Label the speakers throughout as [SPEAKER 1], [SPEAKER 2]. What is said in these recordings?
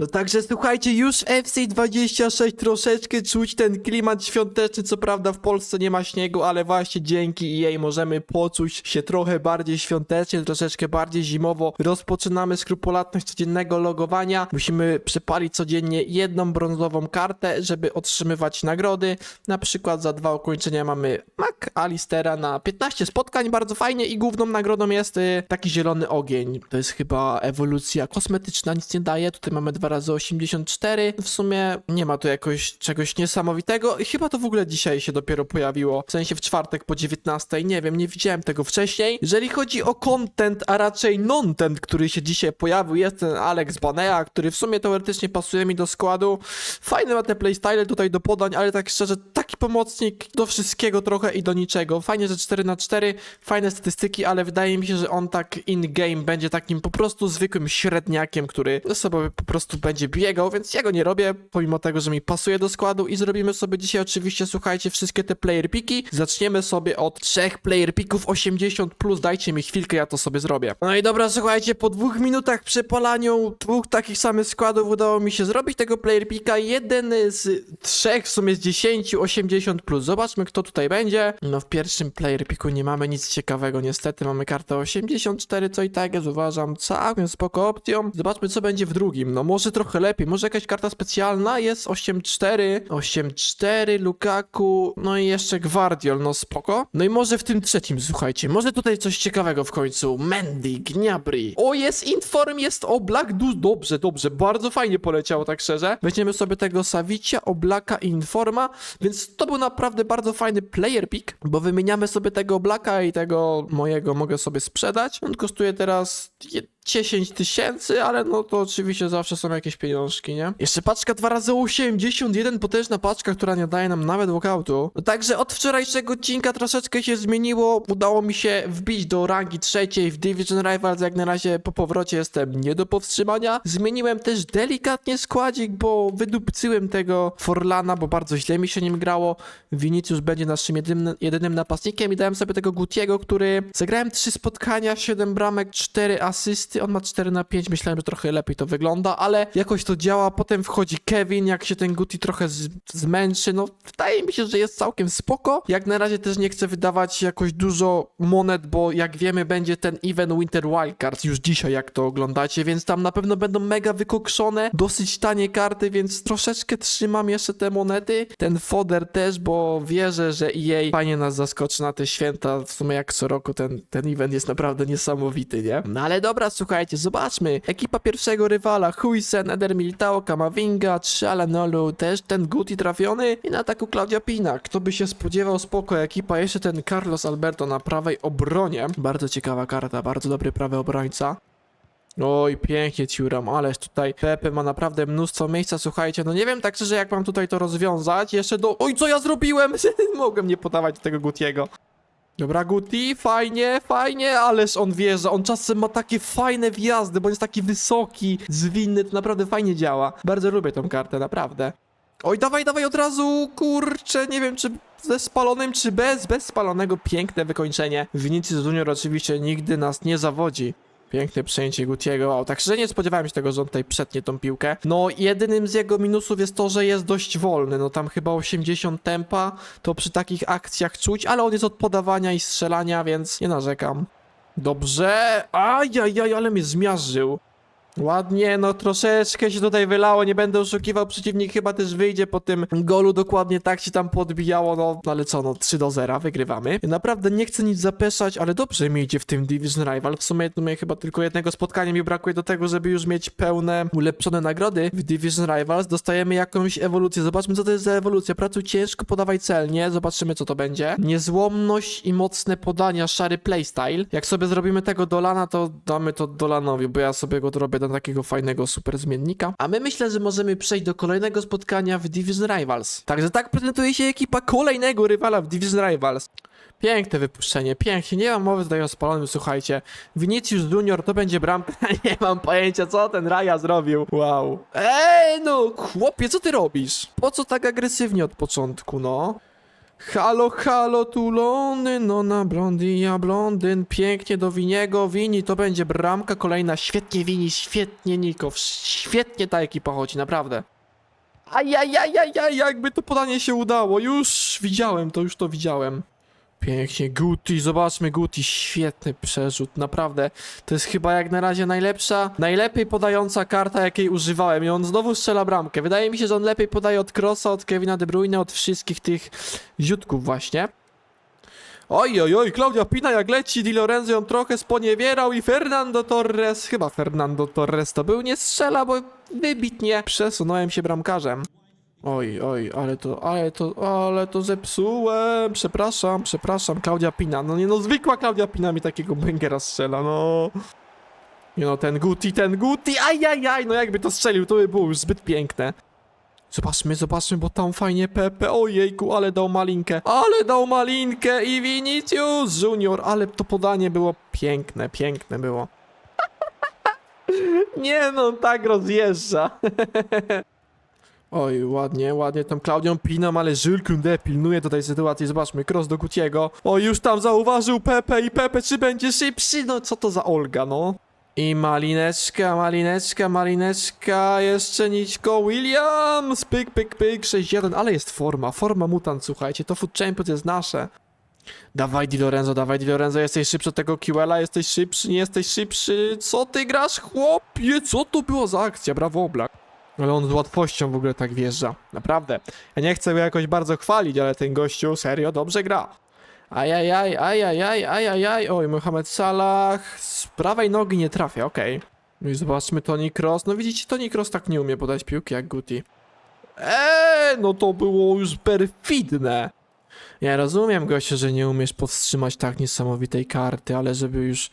[SPEAKER 1] No także słuchajcie, już w FC26 troszeczkę czuć ten klimat świąteczny, co prawda w Polsce nie ma śniegu, ale właśnie dzięki jej możemy poczuć się trochę bardziej świątecznie, troszeczkę bardziej zimowo. Rozpoczynamy skrupulatność codziennego logowania. Musimy przepalić codziennie jedną brązową kartę, żeby otrzymywać nagrody. Na przykład za dwa ukończenia mamy Mac Alistera na 15 spotkań, bardzo fajnie i główną nagrodą jest y, taki zielony ogień. To jest chyba ewolucja kosmetyczna, nic nie daje. Tutaj mamy dwa razy 84. W sumie nie ma tu jakoś czegoś niesamowitego. I chyba to w ogóle dzisiaj się dopiero pojawiło. W sensie w czwartek po 19. Nie wiem, nie widziałem tego wcześniej. Jeżeli chodzi o content, a raczej non-tent, który się dzisiaj pojawił, jest ten Alex Banea, który w sumie teoretycznie pasuje mi do składu. Fajne ma te playstyle tutaj do podań, ale tak szczerze, taki pomocnik do wszystkiego trochę i do niczego. Fajnie, że 4 na 4 fajne statystyki, ale wydaje mi się, że on tak in-game będzie takim po prostu zwykłym średniakiem, który sobie po prostu będzie biegał, więc ja go nie robię, pomimo tego, że mi pasuje do składu i zrobimy sobie dzisiaj oczywiście, słuchajcie, wszystkie te player piki. Zaczniemy sobie od trzech player pików 80+, plus. dajcie mi chwilkę, ja to sobie zrobię. No i dobra, słuchajcie, po dwóch minutach przepalaniu dwóch takich samych składów udało mi się zrobić tego player pika. Jeden z trzech, w sumie z 10, 80+. Plus. Zobaczmy, kto tutaj będzie. No w pierwszym player piku nie mamy nic ciekawego, niestety mamy kartę 84, co i tak jest, uważam, całkiem spoko opcją. Zobaczmy, co będzie w drugim. No może trochę lepiej, może jakaś karta specjalna jest 8-4, 8-4, Lukaku, no i jeszcze Gwardiol, no spoko. No i może w tym trzecim, słuchajcie, może tutaj coś ciekawego w końcu. Mendy, Gniabry. O, jest Inform, jest Oblak, du dobrze, dobrze, bardzo fajnie poleciało, tak szczerze. Weźmiemy sobie tego Savicia, Oblaka i Informa, więc to był naprawdę bardzo fajny player pick, bo wymieniamy sobie tego Oblaka i tego mojego mogę sobie sprzedać. On kosztuje teraz 10 tysięcy, ale no to oczywiście zawsze są jakieś pieniążki, nie? Jeszcze paczka 2 razy 81 potężna paczka, która nie daje nam nawet walkoutu. No także od wczorajszego odcinka troszeczkę się zmieniło. Udało mi się wbić do rangi trzeciej w Division Rivals. Jak na razie po powrocie jestem nie do powstrzymania. Zmieniłem też delikatnie składzik, bo wydupcyłem tego Forlana, bo bardzo źle mi się nim grało. Vinicius będzie naszym jedynym, jedynym napastnikiem i dałem sobie tego Gutiego, który zagrałem 3 spotkania, 7 bramek, 4 asysty. On ma 4 na 5, myślałem, że trochę lepiej to wygląda, ale jakoś to działa. Potem wchodzi Kevin, jak się ten Guti trochę z, zmęczy. No, wydaje mi się, że jest całkiem spoko. Jak na razie też nie chcę wydawać jakoś dużo monet, bo jak wiemy, będzie ten event Winter Wildcards już dzisiaj, jak to oglądacie, więc tam na pewno będą mega wykokszone, dosyć tanie karty, więc troszeczkę trzymam jeszcze te monety. Ten foder też, bo wierzę, że EA fajnie nas zaskoczy na te święta. W sumie jak co roku ten, ten event jest naprawdę niesamowity, nie? No ale dobra, słuchajcie, zobaczmy. Ekipa pierwszego rywala, Huisen, Eder Militao, Kamavinga, Alanolu, też ten Guti trafiony i na ataku Claudia Pina. Kto by się spodziewał, spoko ekipa, jeszcze ten Carlos Alberto na prawej obronie. Bardzo ciekawa karta, bardzo dobry prawy obrońca. Oj, pięknie ci uram, ależ tutaj Pepe ma naprawdę mnóstwo miejsca, słuchajcie, no nie wiem tak szczerze jak mam tutaj to rozwiązać, jeszcze do... Oj, co ja zrobiłem? Mogłem nie podawać tego Gutiego. Dobra, Guti, fajnie, fajnie, ależ on wierzy, on czasem ma takie fajne wjazdy, bo jest taki wysoki, zwinny, to naprawdę fajnie działa. Bardzo lubię tą kartę, naprawdę. Oj, dawaj, dawaj od razu, kurczę, nie wiem czy ze spalonym, czy bez, bez spalonego, piękne wykończenie. Vinicius Junior oczywiście nigdy nas nie zawodzi. Piękne przejęcie Gutiego. Tak szczerze nie spodziewałem się tego, że on tutaj przetnie tą piłkę. No, jedynym z jego minusów jest to, że jest dość wolny. No, tam chyba 80 tempa, to przy takich akcjach czuć, ale on jest od podawania i strzelania, więc nie narzekam. Dobrze. Ajajaj, ale mnie zmiażdżył. Ładnie, no troszeczkę się tutaj wylało, nie będę oszukiwał, przeciwnik chyba też wyjdzie po tym golu, dokładnie tak się tam podbijało, no, no ale co, no 3 do 0, wygrywamy. Naprawdę nie chcę nic zapeszać, ale dobrze mi idzie w tym Division Rival, w sumie no, mnie chyba tylko jednego spotkania mi brakuje do tego, żeby już mieć pełne, ulepszone nagrody w Division Rivals, dostajemy jakąś ewolucję, zobaczmy co to jest za ewolucja, pracuj ciężko, podawaj celnie, zobaczymy co to będzie. Niezłomność i mocne podania, szary playstyle, jak sobie zrobimy tego Dolana, to damy to Dolanowi, bo ja sobie go robię do takiego fajnego super zmiennika. A my myślę, że możemy przejść do kolejnego spotkania w Division Rivals. Także tak prezentuje się ekipa kolejnego rywala w Division Rivals. Piękne wypuszczenie, pięknie, nie mam mowy tutaj o spalonym, słuchajcie. Vinicius Junior to będzie bramka, nie mam pojęcia co ten Raja zrobił. Wow. Ej no, chłopie, co ty robisz? Po co tak agresywnie od początku, no? Halo, halo, tu Londyn, no na blondy, ja blondyn, pięknie do Winiego, Wini to będzie bramka kolejna, świetnie Wini, świetnie Niko, świetnie ta ekipa chodzi, naprawdę. Ajajajajaj, jakby to podanie się udało, już widziałem to, już to widziałem. Pięknie, Guti, zobaczmy Guti, świetny przerzut, naprawdę. To jest chyba jak na razie najlepsza, najlepiej podająca karta, jakiej używałem i on znowu strzela bramkę. Wydaje mi się, że on lepiej podaje od Krosa, od Kevina De Bruyne, od wszystkich tych ziutków właśnie. Oj, oj, oj, Klaudia Pina jak leci, Di Lorenzo ją trochę sponiewierał i Fernando Torres, chyba Fernando Torres to był, nie strzela, bo wybitnie przesunąłem się bramkarzem. Oj, oj, ale to, ale to, ale to zepsułem. Przepraszam, przepraszam, Klaudia Pina. No nie no, zwykła Klaudia Pina mi takiego bangera strzela, no. Nie no, ten Guti, ten Guti, ajajaj, no jakby to strzelił, to by było już zbyt piękne. Zobaczmy, zobaczmy, bo tam fajnie Pepe, ojejku, ale dał malinkę, ale dał malinkę i Vinicius Junior, ale to podanie było piękne, piękne było. Nie no, tak rozjeżdża. Oj, ładnie, ładnie tą Klaudią Piną, ale Jules Koundé pilnuje tutaj sytuacji. Zobaczmy, cross do Gutiego. O, już tam zauważył Pepe i Pepe, czy będzie szybszy? No, co to za Olga, no? I malineczka, malineczka, malineczka, jeszcze nićko, Williams, pyk, pyk, pyk, 6-1, ale jest forma, forma mutant, słuchajcie, to Food Champions jest nasze. Dawaj Di Lorenzo, dawaj Di Lorenzo, jesteś szybszy od tego Kiwela, jesteś szybszy, nie jesteś szybszy, co ty grasz, chłopie, co to było za akcja, brawo Oblak. Ale on z łatwością w ogóle tak wjeżdża. Naprawdę. Ja nie chcę go jakoś bardzo chwalić, ale ten gościu serio dobrze gra. Ajajaj, ajajaj, ajajaj. Oj, Mohamed Salah z prawej nogi nie trafia, okej. No i zobaczmy Toni Kroos. No widzicie, Toni Kroos tak nie umie podać piłki jak Guti. Eee, no to było już perfidne. Ja rozumiem, gościu, że nie umiesz powstrzymać tak niesamowitej karty, ale żeby już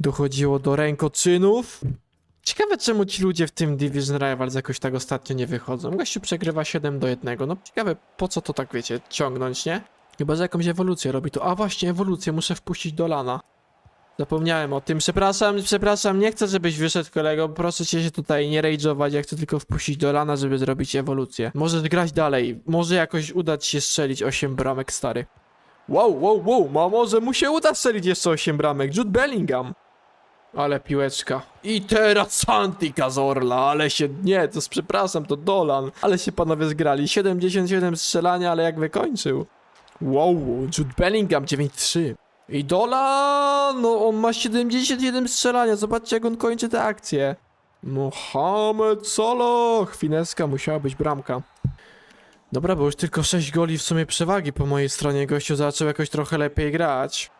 [SPEAKER 1] dochodziło do rękoczynów, Ciekawe czemu ci ludzie w tym Division Rivals jakoś tak ostatnio nie wychodzą. Gościu przegrywa 7 do 1. No ciekawe po co to tak wiecie, ciągnąć, nie? Chyba, że jakąś ewolucję robi to. A właśnie, ewolucję muszę wpuścić do lana. Zapomniałem o tym. Przepraszam, przepraszam, nie chcę, żebyś wyszedł, kolego. Proszę cię się tutaj nie rage'ować. Ja chcę tylko wpuścić do lana, żeby zrobić ewolucję. Możesz grać dalej. Może jakoś uda ci się strzelić 8 bramek, stary. Wow, wow, wow, ma może mu się uda strzelić jeszcze 8 bramek. Jude Bellingham. Ale piłeczka. I teraz Santi Cazorla, ale się... Nie, to z- przepraszam, to Dolan. Ale się panowie zgrali. 77 strzelania, ale jak wykończył. Wow, Jude Bellingham 9-3. I Dolan, no on ma 77 strzelania, zobaczcie jak on kończy tę akcję. Mohamed Salah, chwineska, musiała być bramka. Dobra, bo już tylko 6 goli w sumie przewagi po mojej stronie. Gościu zaczął jakoś trochę lepiej grać.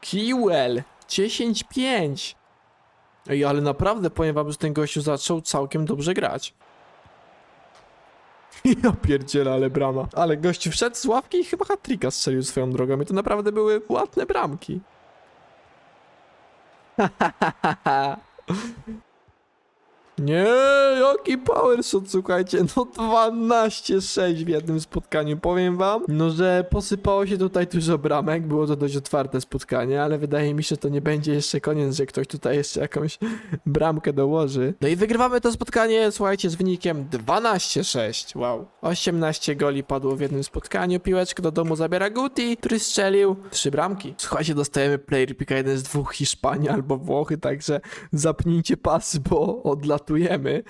[SPEAKER 1] Kiwell 10-5. Ej, ale naprawdę powiem wam, że ten gościu zaczął całkiem dobrze grać. Ja pierdzielę, ale brama. Ale gościu wszedł z ławki i chyba hat strzelił swoją drogą i to naprawdę były ładne bramki. Nie, jaki power shot, słuchajcie, no 12-6 w jednym spotkaniu, powiem wam, no że posypało się tutaj dużo bramek, było to dość otwarte spotkanie, ale wydaje mi się, że to nie będzie jeszcze koniec, że ktoś tutaj jeszcze jakąś bramkę dołoży. No i wygrywamy to spotkanie, słuchajcie, z wynikiem 12-6, wow. 18 goli padło w jednym spotkaniu, piłeczkę do domu zabiera Guti, który strzelił trzy bramki. Słuchajcie, dostajemy player pika jeden z dwóch Hiszpanii albo Włochy, także zapnijcie pasy, bo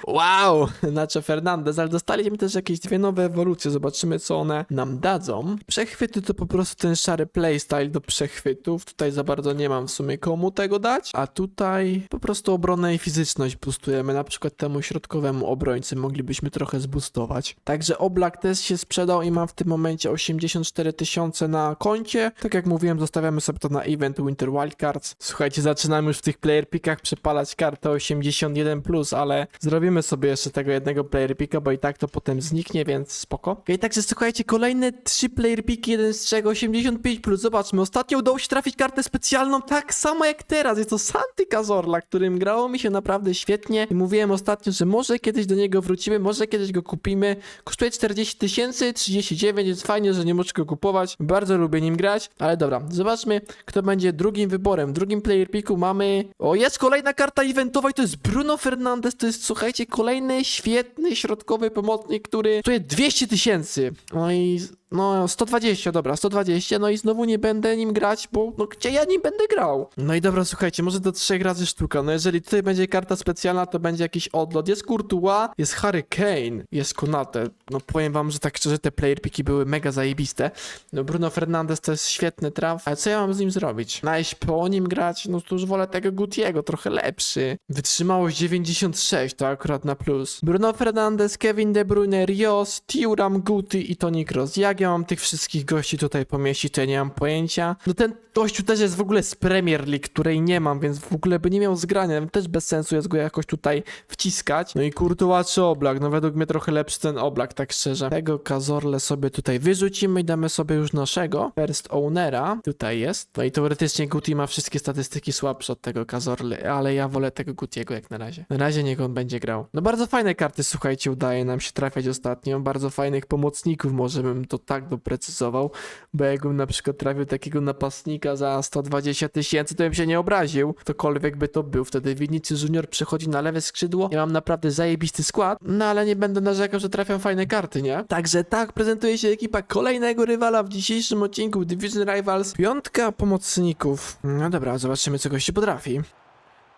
[SPEAKER 1] Wow! Nacho Fernandez, ale dostaliśmy też jakieś dwie nowe ewolucje, zobaczymy co one nam dadzą. Przechwyty to po prostu ten szary playstyle do przechwytów, tutaj za bardzo nie mam w sumie komu tego dać, a tutaj po prostu obronę i fizyczność boostujemy, na przykład temu środkowemu obrońcy moglibyśmy trochę zboostować. Także Oblak też się sprzedał i mam w tym momencie 84 tysiące na koncie. Tak jak mówiłem, zostawiamy sobie to na event Winter Wildcards. Słuchajcie, zaczynamy już w tych player pickach przepalać kartę 81+, ale zrobimy sobie jeszcze tego jednego player picka, bo i tak to potem zniknie, więc spoko. Okej, także słuchajcie, kolejne trzy player picki, jeden z czego 85+. Zobaczmy, ostatnio udało się trafić kartę specjalną tak samo jak teraz. Jest to Santi Cazorla, którym grało mi się naprawdę świetnie i mówiłem ostatnio, że może kiedyś do niego wrócimy, może kiedyś go kupimy. Kosztuje 40 tysięcy, 39, jest fajnie, że nie możesz go kupować. Bardzo lubię nim grać, ale dobra, zobaczmy, kto będzie drugim wyborem. W drugim player picku mamy... O, jest kolejna karta eventowa i to jest Bruno Fernandes, to jest, słuchajcie, kolejny świetny środkowy pomocnik, który kosztuje 200 tysięcy. No i No, 120, dobra, 120, no i znowu nie będę nim grać, bo no gdzie ja nim będę grał? No i dobra, słuchajcie, może do trzech razy sztuka. No jeżeli tutaj będzie karta specjalna, to będzie jakiś odlot. Jest Courtois, jest Harry Kane, jest Konate. No powiem wam, że tak szczerze, te player piki były mega zajebiste. No Bruno Fernandes to jest świetny traf, ale co ja mam z nim zrobić? Najść po nim grać? No to już wolę tego Gutiego, trochę lepszy. Wytrzymałość 96, to akurat na plus. Bruno Fernandes, Kevin De Bruyne, Rios, Thuram, Guti i Toni Kroos. Jak ja mam tych wszystkich gości tutaj pomieścić, to ja nie mam pojęcia. No ten gościu też jest w ogóle z Premier League, której nie mam, więc w ogóle by nie miał zgrania, też bez sensu jest go jakoś tutaj wciskać. No i Courtois czy Oblak, no według mnie trochę lepszy ten Oblak, tak szczerze. Tego Kazorle sobie tutaj wyrzucimy i damy sobie już naszego first ownera. Tutaj jest. No i teoretycznie Guti ma wszystkie statystyki słabsze od tego Kazorle, ale ja wolę tego Gutiego jak na razie. Na razie niech on będzie grał. No bardzo fajne karty, słuchajcie, udaje nam się trafiać ostatnio. Bardzo fajnych pomocników, może bym to tak doprecyzował, bo jakbym na przykład trafił takiego napastnika za 120 tysięcy, to bym się nie obraził. Ktokolwiek by to był. Wtedy Vinicius Junior przechodzi na lewe skrzydło. Ja mam naprawdę zajebisty skład, no ale nie będę narzekał, że trafiam fajne karty, nie? Także tak prezentuje się ekipa kolejnego rywala w dzisiejszym odcinku Division Rivals. Piątka pomocników. No dobra, zobaczymy co gości potrafi.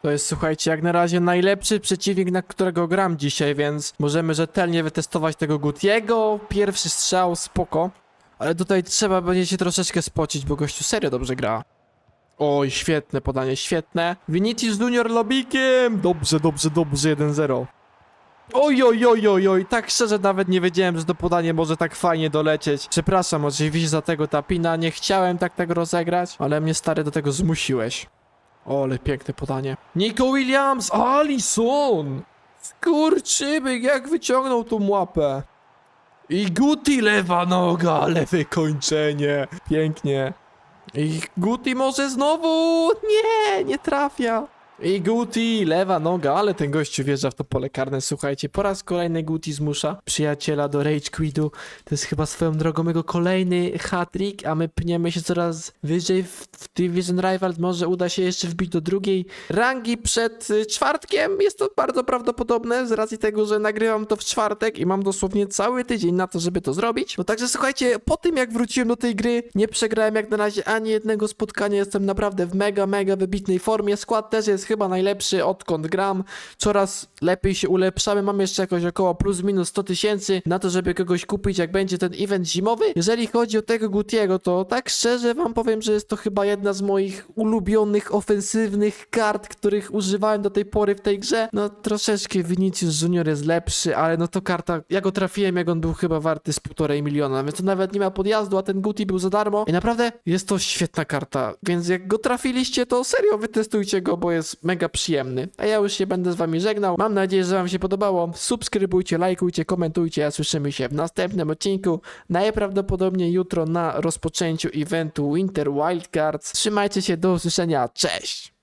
[SPEAKER 1] To jest, słuchajcie, jak na razie najlepszy przeciwnik, na którego gram dzisiaj, więc możemy rzetelnie wytestować tego Gutiego. Pierwszy strzał, spoko. Ale tutaj trzeba będzie się troszeczkę spocić, bo gościu serio dobrze gra. Oj, świetne podanie, świetne. Vinicius Junior lobikiem! Dobrze, dobrze, dobrze, 1-0. Oj, oj, oj, oj, oj, tak szczerze nawet nie wiedziałem, że to podanie może tak fajnie dolecieć. Przepraszam oczywiście za tego tapina, nie chciałem tak tego rozegrać, ale mnie stary do tego zmusiłeś. O, ale piękne podanie. Nico Williams, Alisson! Skurczybyk, jak wyciągnął tą łapę. I Guti lewa noga, lewe kończenie. Pięknie. I Guti może znowu. Nie, nie trafia. I Guti, lewa noga, ale ten gościu wjeżdża w to pole karne. Słuchajcie, po raz kolejny Guti zmusza przyjaciela do Rage Quidu. To jest chyba swoją drogą jego kolejny hat-trick, a my pniemy się coraz wyżej w, w Division Rivals. Może uda się jeszcze wbić do drugiej rangi przed y, czwartkiem. Jest to bardzo prawdopodobne z racji tego, że nagrywam to w czwartek i mam dosłownie cały tydzień na to, żeby to zrobić. No także słuchajcie, po tym jak wróciłem do tej gry, nie przegrałem jak na razie ani jednego spotkania. Jestem naprawdę w mega, mega wybitnej formie. Skład też jest chyba najlepszy odkąd gram. Coraz lepiej się ulepszamy. Mam jeszcze jakoś około plus minus 100 tysięcy na to, żeby kogoś kupić, jak będzie ten event zimowy. Jeżeli chodzi o tego Gutiego, to tak szczerze wam powiem, że jest to chyba jedna z moich ulubionych ofensywnych kart, których używałem do tej pory w tej grze. No troszeczkę Vinicius Junior jest lepszy, ale no to karta, ja go trafiłem, jak on był chyba warty z półtorej miliona, więc to nawet nie ma podjazdu, a ten Guti był za darmo. I naprawdę jest to świetna karta, więc jak go trafiliście, to serio wytestujcie go, bo jest mega przyjemny. A ja już się będę z wami żegnał. Mam nadzieję, że wam się podobało. Subskrybujcie, lajkujcie, komentujcie, a słyszymy się w następnym odcinku. Najprawdopodobniej jutro na rozpoczęciu eventu Winter Wildcards. Trzymajcie się, do usłyszenia, cześć!